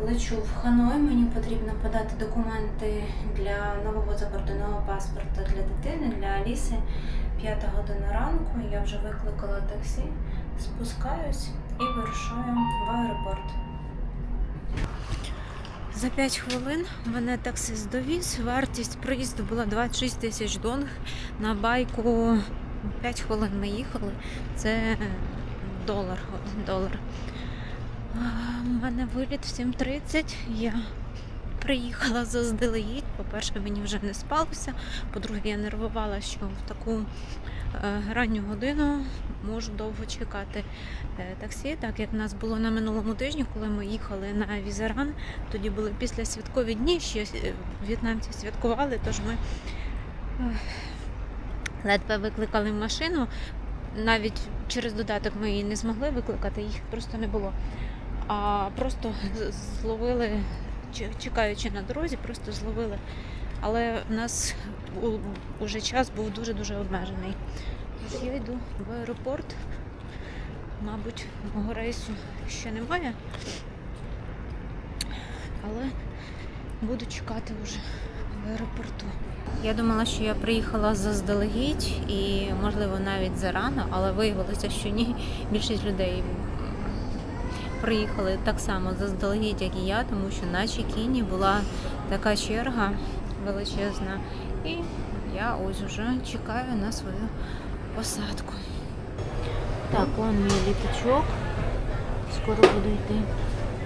лечу в Ханой. Мені потрібно подати документи для нового закордонного паспорта для дитини, для Аліси. П'ята година ранку. Я вже викликала таксі, спускаюсь і вирушаю в аеропорт. За 5 хвилин мене таксист довіз. Вартість проїзду була 26 тисяч донг. На байку 5 хвилин ми їхали. Це долар, один долар. У мене виліт в 7.30. Я приїхала заздалегідь. По-перше, мені вже не спалося. По-друге, я нервувала, що в таку е, ранню годину можу довго чекати е, таксі, так як в нас було на минулому тижні, коли ми їхали на Візеран. Тоді були після святкові дні, ще е, в'єтнамці святкували, тож ми ледве викликали машину. Навіть через додаток ми її не змогли викликати, їх просто не було. А просто зловили, чекаючи на дорозі, просто зловили. Але в нас уже час був дуже-дуже обмежений. Тож я йду в аеропорт. Мабуть, мого рейсу ще немає. Але буду чекати вже в аеропорту. Я думала, що я приїхала заздалегідь і, можливо, навіть зарано, але виявилося, що ні. Більшість людей приїхали так само заздалегідь, як і я, тому що на Чекіні була така черга величезна. І я ось уже чекаю на свою посадку. Так, он мій літачок. Скоро буду йти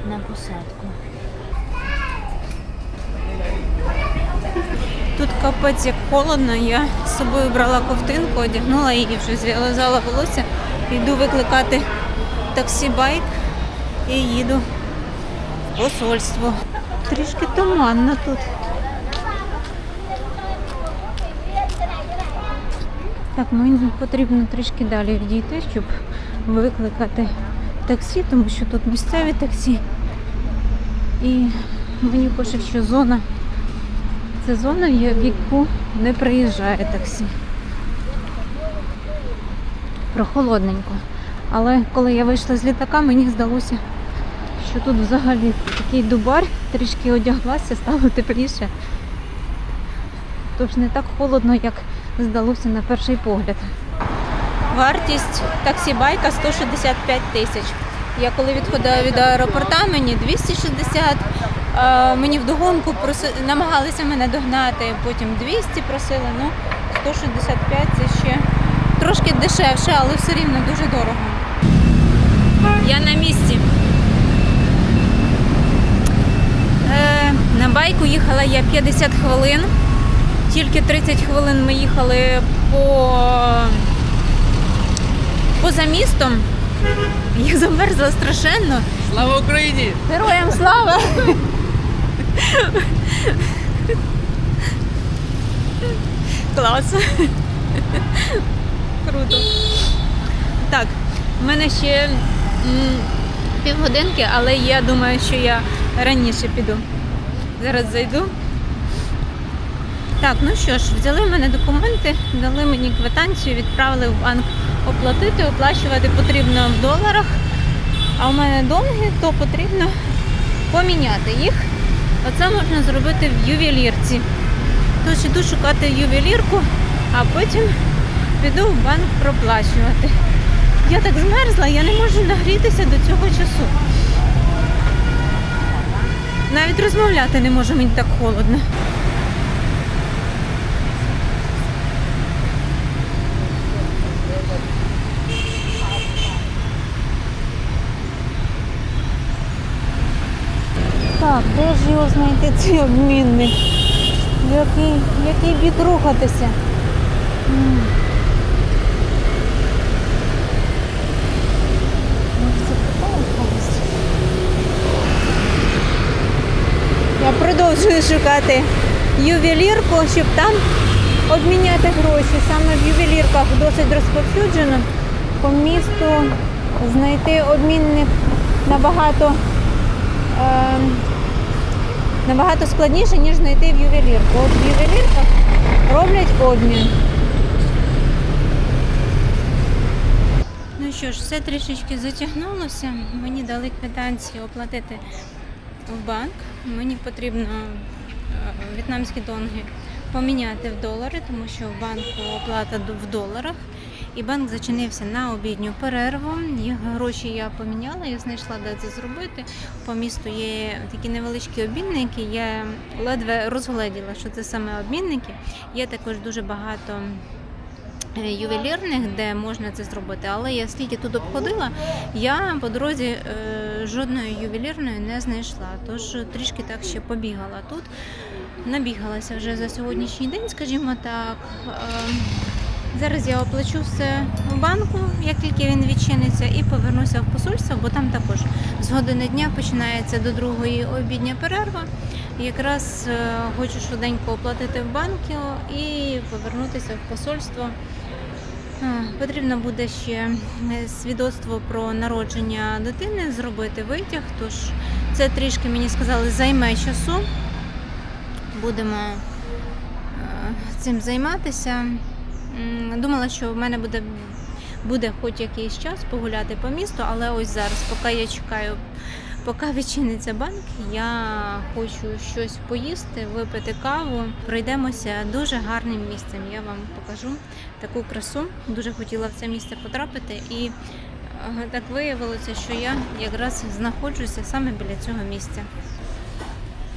на посадку. Тут капець як холодно, я з собою брала ковтинку, одягнула її, вже зв'язала волосся. Йду викликати таксі-байк і їду в посольство. Трішки туманно тут. Так, мені потрібно трішки далі відійти, щоб викликати таксі, тому що тут місцеві таксі. І мені пише, що зона це зона, в яку не приїжджає таксі. Прохолодненько. Але коли я вийшла з літака, мені здалося, що тут взагалі такий дубар, трішки одяглася, стало тепліше. Тож не так холодно, як здалося на перший погляд. Вартість таксі-байка 165 тисяч. Я коли відходила від аеропорта, мені 260, е, мені вдогонку проси... намагалися мене догнати, потім 200 просили, ну 165 це ще трошки дешевше, але все рівно дуже дорого. Я на місці. Е, на байку їхала я 50 хвилин. Тільки 30 хвилин ми їхали по поза містом. Я замерзла страшенно. Слава Україні! Героям слава! Клас. Круто. Так, в мене ще півгодинки, але я думаю, що я раніше піду. Зараз зайду. Так, ну що ж, взяли в мене документи, дали мені квитанцію, відправили в банк оплатити, оплачувати потрібно в доларах. А у мене донги, то потрібно поміняти їх. Оце можна зробити в ювелірці. Тож іду шукати ювелірку, а потім піду в банк проплачувати. Я так змерзла, я не можу нагрітися до цього часу. Навіть розмовляти не можу, мені так холодно. Так, де ж його знайти цей обмінник? Який, який бід рухатися? М. Може, запитаю когось? Я продовжую шукати ювелірку, щоб там обміняти гроші. Саме в ювелірках досить розповсюджено. По місту знайти обмінник набагато ем, набагато складніше, ніж знайти в ювелірку. От в ювелірках роблять обмін. Ну що ж, все трішечки затягнулося. Мені дали квитанцію оплатити в банк. Мені потрібно е, в'єтнамські донги поміняти в долари, тому що в банку оплата в доларах. І банк зачинився на обідню перерву. Їх гроші я поміняла, я знайшла, де це зробити. По місту є такі невеличкі обмінники. Я ледве розгледіла, що це саме обмінники. Є також дуже багато ювелірних, де можна це зробити. Але я скільки тут обходила, я по дорозі е, жодної ювелірної не знайшла. Тож трішки так ще побігала тут. Набігалася вже за сьогоднішній день, скажімо так. Е, Зараз я оплачу все в банку, як тільки він відчиниться, і повернуся в посольство, бо там також з години дня починається до другої обідня перерва. Якраз е, хочу швиденько оплатити в банку і повернутися в посольство. Потрібно буде ще е, свідоцтво про народження дитини, зробити витяг. Тож це трішки мені сказали займе часу. Будемо е, цим займатися. Думала, що в мене буде, буде хоч якийсь час погуляти по місту, але ось зараз, поки я чекаю, поки відчиниться банк, я хочу щось поїсти, випити каву. Пройдемося дуже гарним місцем. Я вам покажу таку красу. Дуже хотіла в це місце потрапити, і е, так виявилося, що я якраз знаходжуся саме біля цього місця.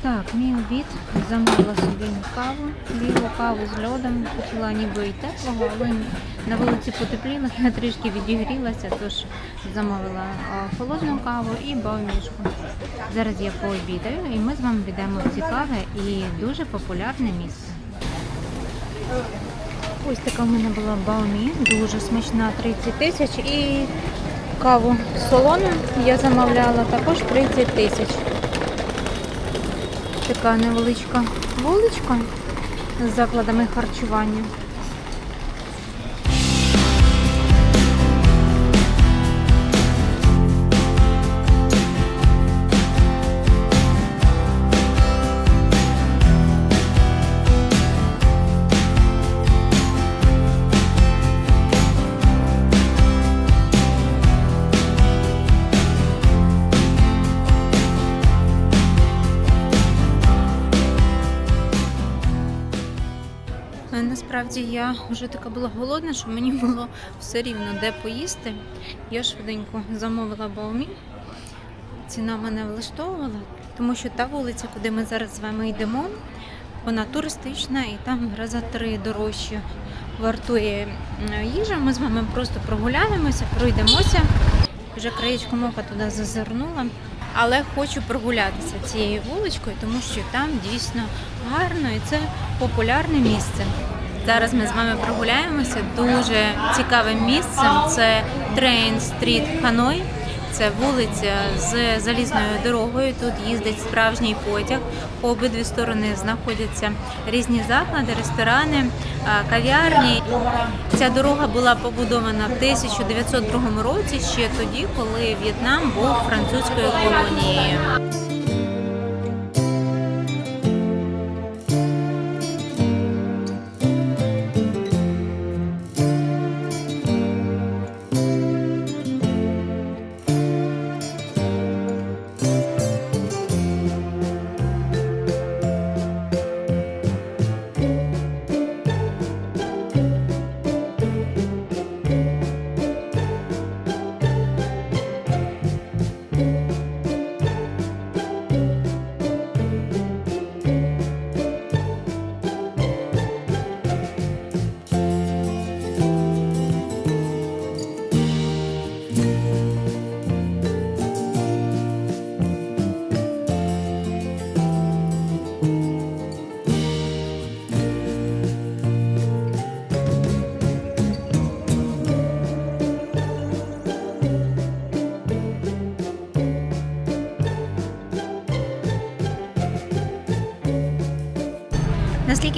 Так, мій обід замовила собі каву, білу каву з льодом. Хотіла ніби і теплого, але на вулиці потепліло, я трішки відігрілася, тож замовила холодну каву і баумішку. Зараз я пообідаю і ми з вами підемо в цікаве і дуже популярне місце. Ось така в мене була баумі, дуже смачна 30 тисяч і каву солону я замовляла також 30 тисяч така невеличка вуличка з закладами харчування. Насправді я вже така була голодна, що мені було все рівно де поїсти. Я швиденько замовила баумі. Ціна мене влаштовувала, тому що та вулиця, куди ми зараз з вами йдемо, вона туристична і там рази три дорожче вартує їжа. Ми з вами просто прогуляємося, пройдемося. Вже краєчком ока туди зазирнула. Але хочу прогулятися цією вуличкою, тому що там дійсно гарно і це популярне місце. Зараз ми з вами прогуляємося дуже цікавим місцем. Це Train Street Ханой. Це вулиця з залізною дорогою. Тут їздить справжній потяг. По обидві сторони знаходяться різні заклади, ресторани, кав'ярні. Ця дорога була побудована в 1902 році, ще тоді, коли В'єтнам був французькою колонією.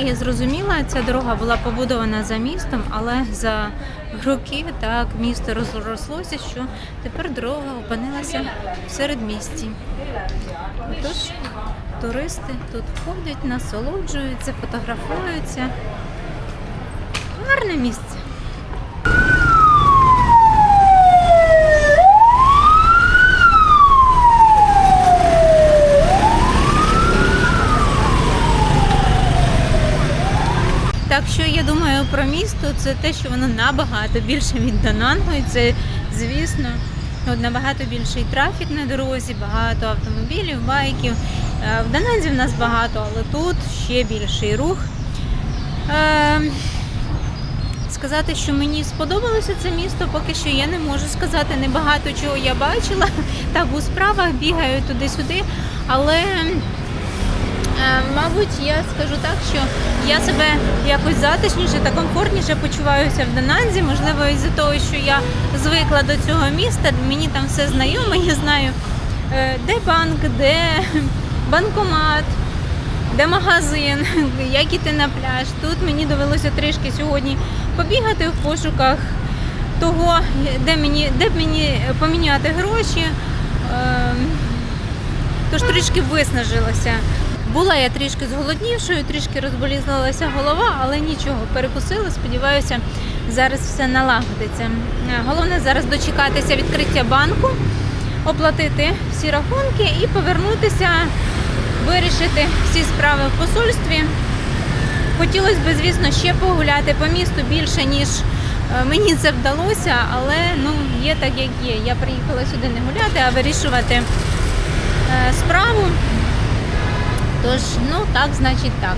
Я зрозуміла, ця дорога була побудована за містом, але за роки так місто розрослося, що тепер дорога опинилася в середмісті. Тож туристи тут ходять, насолоджуються, фотографуються. Гарне місце. Про місто, це те, що воно набагато більше від Дананго, і це, звісно, от набагато більший трафік на дорозі, багато автомобілів, байків. Е, В Дананзі в нас багато, але тут ще більший рух. Е, Сказати, що мені сподобалося це місто, поки що я не можу сказати. Небагато чого я бачила. Так у справах бігаю туди-сюди, але Мабуть, я скажу так, що я себе якось затишніше та комфортніше почуваюся в Дананзі. Можливо, із-за того, що я звикла до цього міста, мені там все знайоме, я знаю, е, де банк, де банкомат, де магазин, як іти на пляж. Тут мені довелося трішки сьогодні побігати в пошуках того, де мені, де мені поміняти гроші. Е, Тож трішки виснажилася. Була я трішки зголоднівшою, трішки розболізалася голова, але нічого, перекусила. Сподіваюся, зараз все налагодиться. Е, Головне зараз дочекатися відкриття банку, оплатити всі рахунки і повернутися, вирішити всі справи в посольстві. Хотілося б, звісно, ще погуляти по місту більше, ніж е, мені це вдалося, але ну, є так, як є. Я приїхала сюди не гуляти, а вирішувати е, справу. Тож, ну так, значить так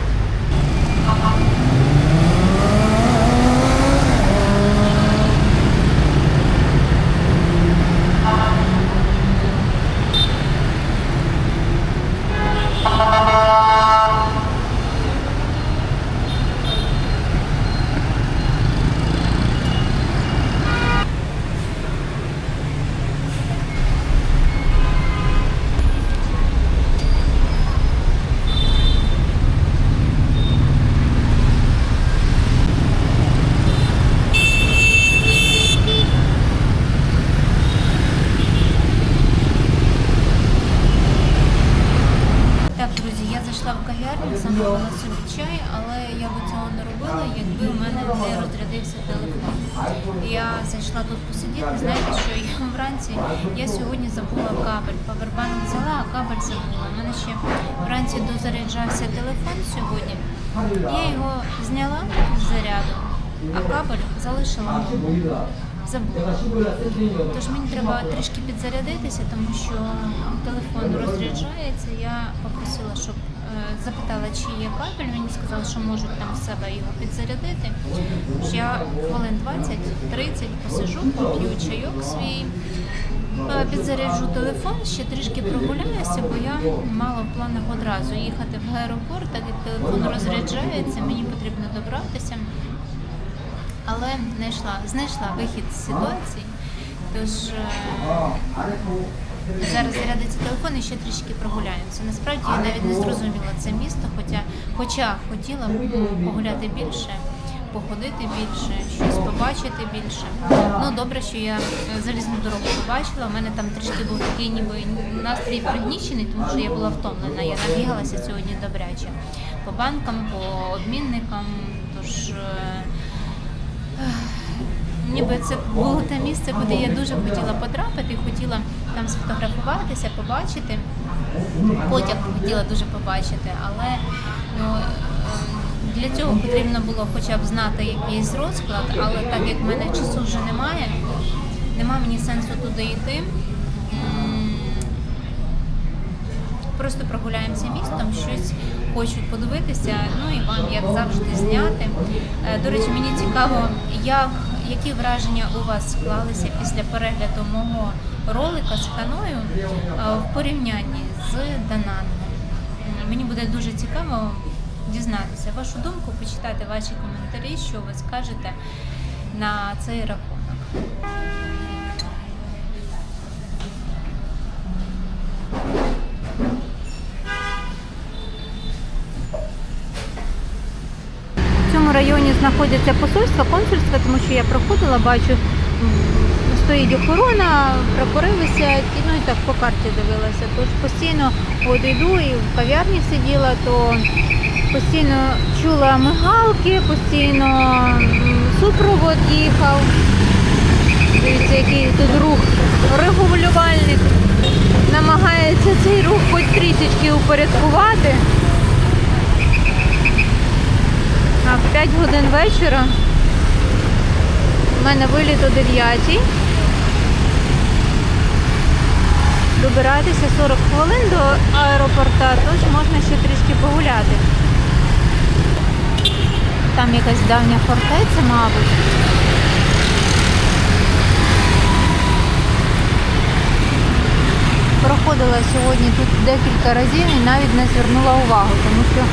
друзі, я зайшла в кав'ярню, замовила собі чай, але я б цього не робила, якби у мене не розрядився телефон. Я зайшла тут посидіти. Знаєте, що я вранці я сьогодні забула кабель. Павербанк взяла, а кабель забула. У мене ще вранці дозаряджався телефон сьогодні. Я його зняла з заряду, а кабель залишила. Забула. Тож мені треба трішки підзарядитися, тому що телефон розряджається. Я попросила, щоб е, запитала, чи є кабель. Мені сказали, що можуть там в себе його підзарядити. Я хвилин 20-30 посижу, поп'ю чайок свій. Підзаряджу телефон, ще трішки прогуляюся, бо я мала в планах одразу їхати в аеропорт, так як телефон розряджається, мені потрібно добратися але знайшла, знайшла вихід з ситуації. Тож е, зараз зарядиться телефон і ще трішки прогуляємося. Насправді я навіть не зрозуміла це місто, хоча, хоча хотіла погуляти більше, походити більше, щось побачити більше. Ну добре, що я е, залізну дорогу побачила. У мене там трішки був такий ніби настрій пригнічений, тому що я була втомлена. Я набігалася сьогодні добряче по банкам, по обмінникам. Тож. е, Ніби це було те місце, куди я дуже хотіла потрапити, хотіла там сфотографуватися, побачити. Потяг хотіла дуже побачити, але ну, е, для цього потрібно було хоча б знати якийсь розклад, але так як в мене часу вже немає, нема мені сенсу туди йти. Просто прогуляємося містом, щось хочу подивитися, ну і вам, як завжди, зняти. Е, До речі, мені цікаво, як, які враження у вас склалися після перегляду мого ролика з ханою е, в порівнянні з Дананом. Мені буде дуже цікаво дізнатися вашу думку, почитати ваші коментарі, що ви скажете на цей рахунок. В цьому районі знаходяться посольства, консульства, тому що я проходила, бачу, стоїть охорона, прапори висять, ну і так по карті дивилася. Тож постійно от йду і в кав'ярні сиділа, то постійно чула мигалки, постійно супровод їхав. Дивіться, який тут рух регулювальник. Намагається цей рух хоч трішечки упорядкувати. А в 5 годин вечора у мене виліт о 9. Добиратися 40 хвилин до аеропорта, тож можна ще трішки погуляти. Там якась давня фортеця, мабуть. Проходила сьогодні тут декілька разів і навіть не звернула увагу, тому що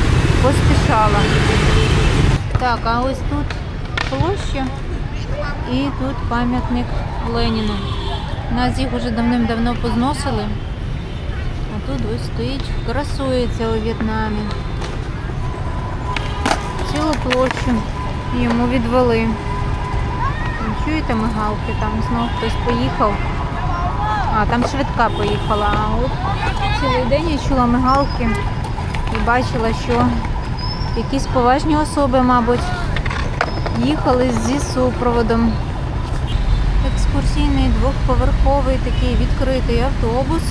поспішала. Так, а ось тут площа і тут пам'ятник Леніну. Нас їх вже давним-давно позносили. А тут ось стоїть, красується у В'єтнамі. Цілу площу йому відвели. Чуєте мигалки? Там знов хтось поїхав. А, там швидка поїхала. А от цілий день я чула мигалки і бачила, що якісь поважні особи, мабуть, їхали зі супроводом. Екскурсійний двохповерховий такий відкритий автобус.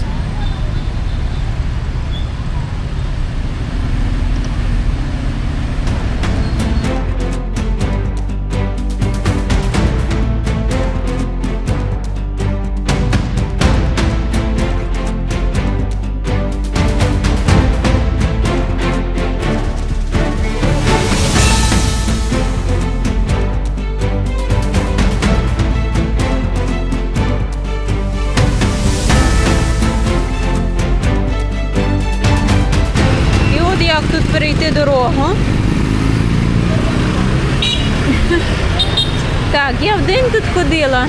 День тут ходила.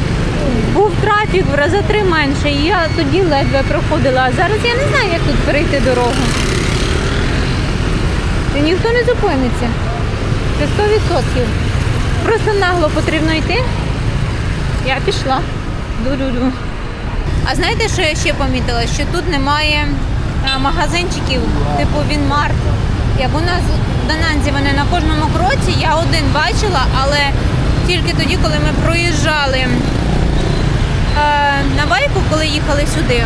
Був трафік в рази три менше, і я тоді ледве проходила. А зараз я не знаю, як тут перейти дорогу. І ніхто не зупиниться. Це 100%. Просто нагло потрібно йти. Я пішла. Ду-ду-ду. А знаєте, що я ще помітила? Що тут немає магазинчиків типу Вінмарт. Як у нас в Дананзі вони на кожному кроці, я один бачила, але тільки тоді, коли ми проїжджали е, на байку, коли їхали сюди.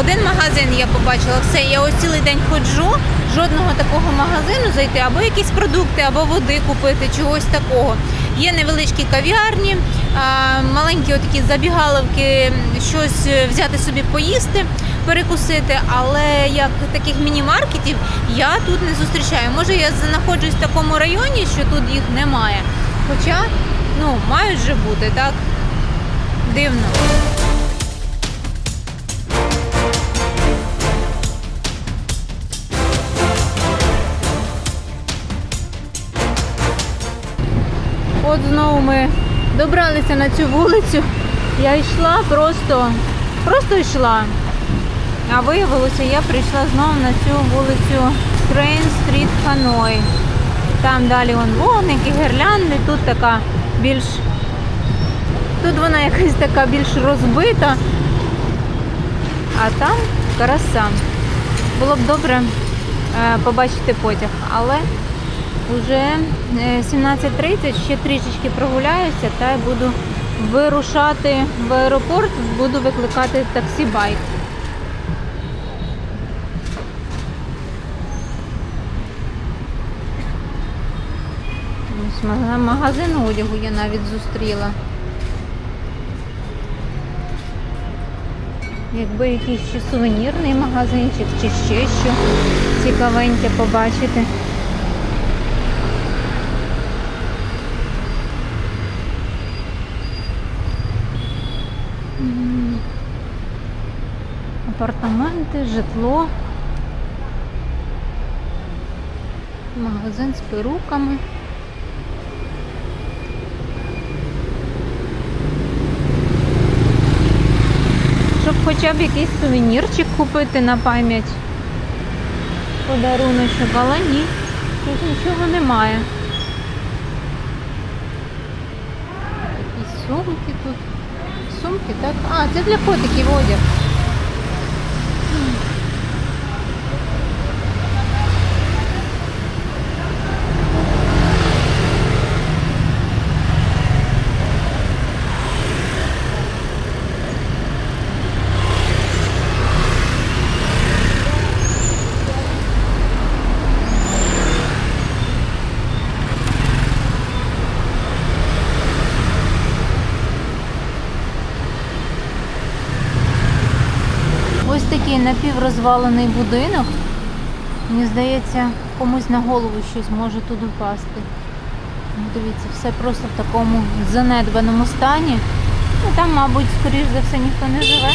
Один магазин я побачила, все, я ось цілий день ходжу, жодного такого магазину зайти, або якісь продукти, або води купити, чогось такого. Є невеличкі кав'ярні, а, маленькі отакі забігаловки, щось е, взяти собі поїсти, перекусити, але як таких міні-маркетів я тут не зустрічаю. Може, я знаходжусь в такому районі, що тут їх немає. Хоча, ну, мають же бути, так? Дивно. От знову ми добралися на цю вулицю. Я йшла просто, просто йшла. А виявилося, я прийшла знову на цю вулицю Крейн Стріт Ханой. Там далі вон вогники, гірлянди, тут така більш. Тут вона якась така більш розбита, а там краса. Було б добре е, побачити потяг, але вже е, 17.30, ще трішечки прогуляюся та буду вирушати в аеропорт, буду викликати таксі-байк. Магазин одягу я навіть зустріла. Якби якийсь ще сувенірний магазинчик чи ще що цікавеньке побачити. Апартаменти, житло. Магазин з перуками. Хоча б якийсь сувенірчик купити на пам'ять. Подаруночок, але ні, тут нічого немає. Якісь сумки тут. Сумки, так? А, це для котиків одяг. Напіврозвалений будинок. Мені здається, комусь на голову щось може тут впасти. Ну, Дивіться, все просто в такому занедбаному стані. Ну, там, мабуть, скоріш за все, ніхто не живе.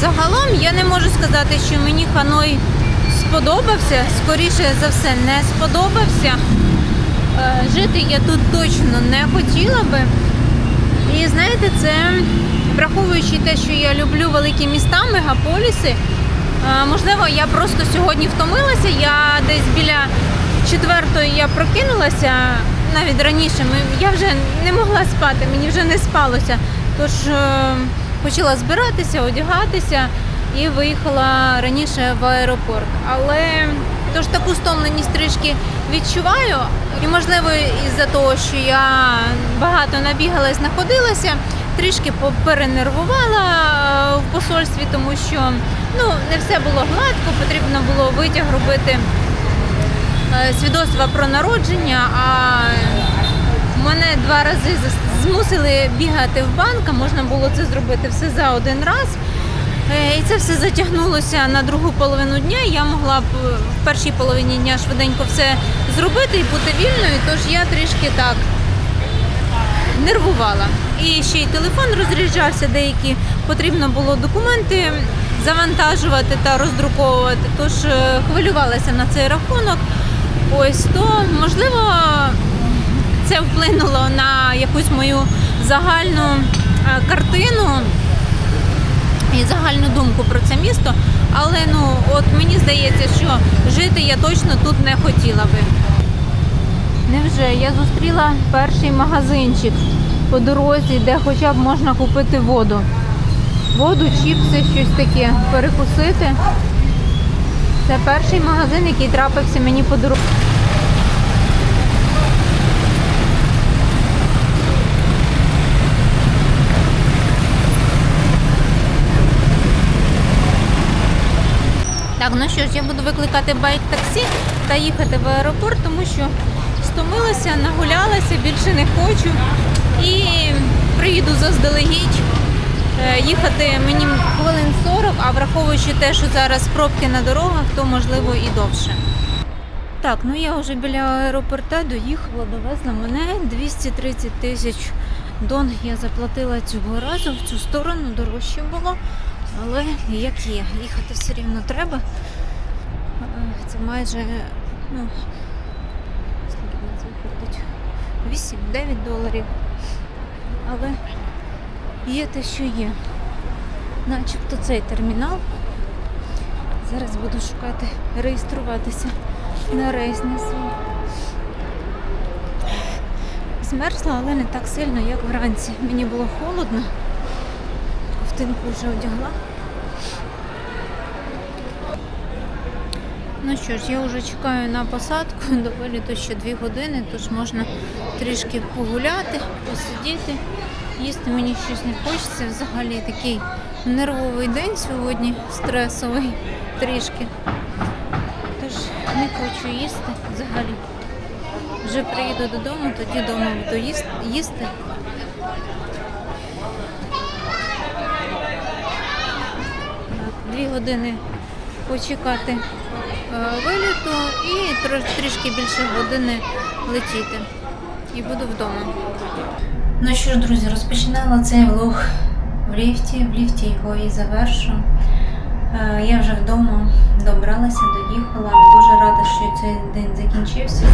Загалом я не можу сказати, що мені Ханой сподобався. Скоріше за все, не сподобався. Е, Жити я тут точно не хотіла би. І знаєте, це враховуючи те, що я люблю великі міста, мегаполіси. е, Можливо, я просто сьогодні втомилася. Я десь біля четвертої я прокинулася навіть раніше. Я вже не могла спати, мені вже не спалося. Тож е, почала збиратися, одягатися і виїхала раніше в аеропорт. Але тож таку стомленість трішки відчуваю. І можливо, із-за того, що я багато набігалась, знаходилася, трішки перенервувала е, в посольстві, тому що ну, не все було гладко, потрібно було витяг робити е, свідоцтва про народження, а мене два рази змусили бігати в банк, а можна було це зробити все за один раз. Е, І це все затягнулося на другу половину дня. Я могла б е, в першій половині дня швиденько все зробити і бути вільною, тож я трішки так нервувала. І ще й телефон розряджався, деякі потрібно було документи завантажувати та роздруковувати. Тож е, хвилювалася на цей рахунок. Ось то можливо це вплинуло на якусь мою загальну картину і загальну думку про це місто. Але ну от мені здається, що жити я точно тут не хотіла би. Невже я зустріла перший магазинчик по дорозі, де хоча б можна купити воду. Воду, чіпси, щось таке перекусити. Це перший магазин, який трапився мені по дорозі. Так, ну що ж, я буду викликати байк-таксі та їхати в аеропорт, тому що стомилася, нагулялася, більше не хочу. І приїду заздалегідь. Е, Їхати мені хвилин 40, а враховуючи те, що зараз пробки на дорогах, то можливо і довше. Так, ну я вже біля аеропорта доїхала, довезла мене 230 тисяч дон я заплатила цього разу в цю сторону, дорожче було. Але як є, їхати все рівно треба. Е, Це майже, ну, скільки в нас виходить? 8-9 доларів. Але є те, що є. Начебто цей термінал. Зараз буду шукати, реєструватися на рейс несу. Змерзла, але не так сильно, як вранці. Мені було холодно. Ковтинку вже одягла. Ну що ж, я вже чекаю на посадку, до виліту ще 2 години, тож можна трішки погуляти, посидіти. Їсти мені щось не хочеться. Взагалі такий нервовий день сьогодні, стресовий трішки. Тож не хочу їсти взагалі. Вже приїду додому, тоді вдома буду їсти. Так, Дві години почекати е, виліту і трішки більше години летіти. І буду вдома. Ну що ж, друзі, розпочинала цей влог в ліфті. В ліфті його і завершу. Е, Я вже вдома добралася, доїхала. Дуже рада, що цей день закінчився.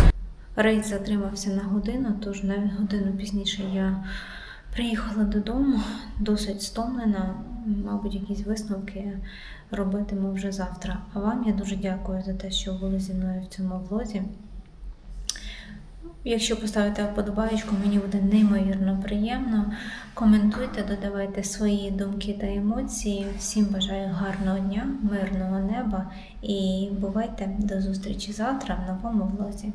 Рейс затримався на годину, тож на годину пізніше я приїхала додому, досить стомлена. Мабуть, якісь висновки робитиму вже завтра. А вам я дуже дякую за те, що були зі мною в цьому влозі. Якщо поставите вподобаєчку, мені буде неймовірно приємно. Коментуйте, додавайте свої думки та емоції. Всім бажаю гарного дня, мирного неба і бувайте до зустрічі завтра в новому влозі.